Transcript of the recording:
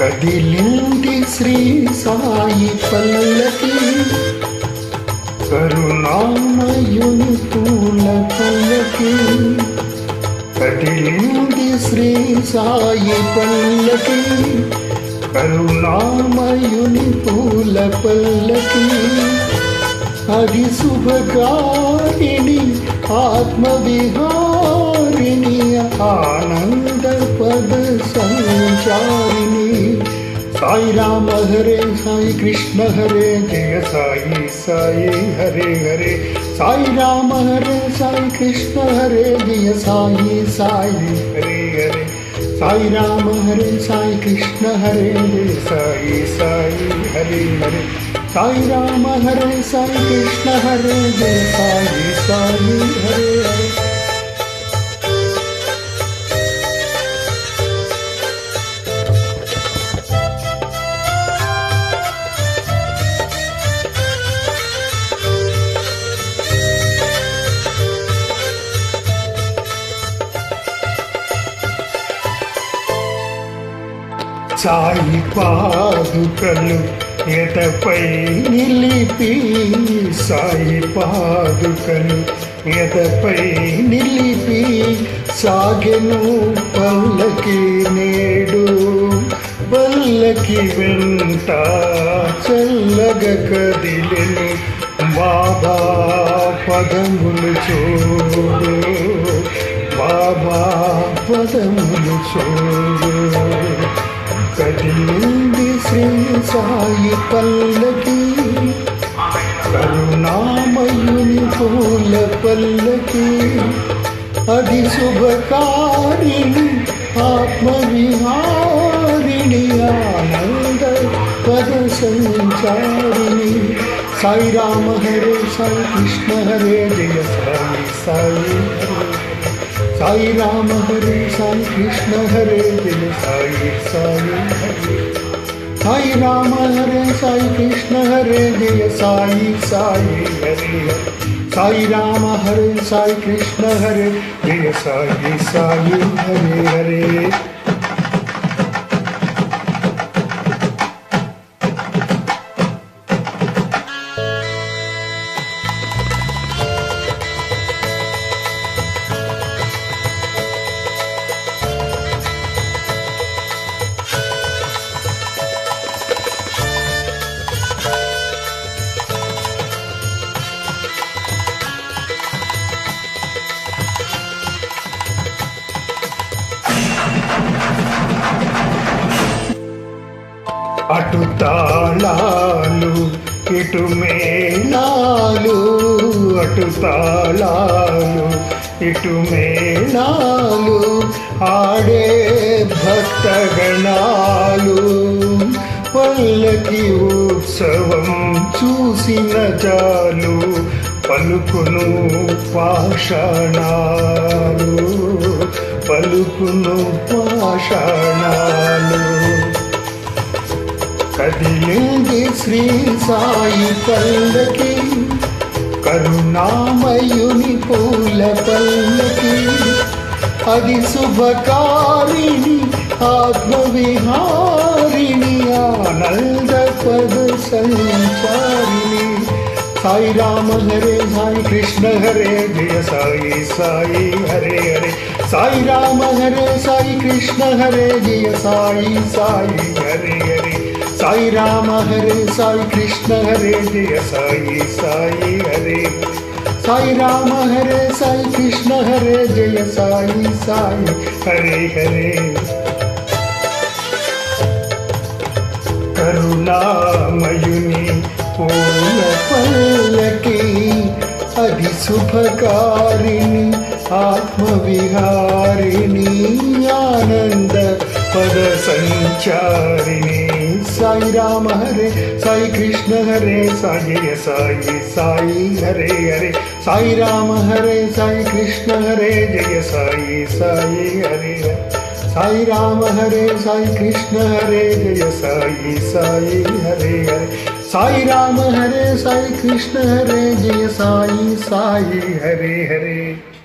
కదిలింది శ్రీ సాయి పల్లకి. కరుణామయుని పూల పల్లకి. కదిలింది శ్రీ సాయి పల్లకి. కరుణామయుని పూల పల్లకి. అది శుభకారిణి ఆత్మవిహారిణి ఆనంద పద సంచారిణి साई राम हरे साई कृष्ण हरे जय साई साई हरे हरे साई राम हरे साई कृष्ण हरे जय साई साई हरे हरे साई राम हरे साई कृष्ण हरे जय साई साई हरे हरे साई राम हरे साई कृष्ण हरे जय साई साई हरे हरे సాయి పాదుకలు ఎదపై నిలిపి సాయి పాదుకలు ఎదపై నిలిపి సాగెను పల్లకి నేడు పల్లకి వెంట చల్లగ కదిలెను బాబా పదములు చూడు బాబా పదములు చూడు. కదిలింది శ్రీ సాయి పల్లకి కరుణామయుని పూల పల్లకి అది శుభకారిణి ఆత్మవిహారిణి ఆనంద పద సంచారిణి సాయి రామ హరే సాయి కృష్ణ హరే జయ సాయి సాయి హరే సాయి రామ హరే कृष्ण हरे जय साई साई हरे साई राम हरे साई कृष्ण हरे जय साई साई हरे साई राम हरे साई कृष्ण हरे जय साई साई हरे हरे అటు తాళాలు ఇటు మేళాలు అటు తాళాలు ఇటు మేళాలు ఆడే భక్తగణాలు. పల్లకి ఉత్సవం చూసిన చాలు పలుకును పాషాణాలు పలుకును పాషాణాలు. కదిలింది శ్రీ సాయి పల్లకి కరుణామయుని పూల పల్లకి అది శుభకారిణి ఆత్మవిహారిణి ఆనంద పద సంచారిణి. సాయి రామ హరే సాయి కృష్ణ హరే జయ సాయి సాయి హరే హరే. సాయి రామ హరే సాయి కృష్ణ హరే జయ సాయి సాయి హరే హరే. സായി രാമ ഹരേ സായി കൃഷ്ണ ഹരേ ജയ സായി സായി ഹരേ. സായി രാമ ഹരേ സായി കൃഷ്ണ ഹരേ ജയ സായി സായി ഹരേ ഹരേ. കരുണാമയുനി പൂർണ പല്ലക്കി അതിസുഭകാരിണി ആത്മവിഹാരിണി ആനന്ദ പദസഞ്ചാരിണി Sai Ram Hare, Sai Krishna Hare, Sai Sai Sai Hare Hare, Sai Ram Hare, Sai Krishna Hare, Jaya Sai Sai Hare Sai Ram Hare, Sai Krishna Hare, Jaya Sai Sai Hare Hare, Sai Ram Hare, Sai Krishna Hare, Jaya Sai Sai Hare Hare.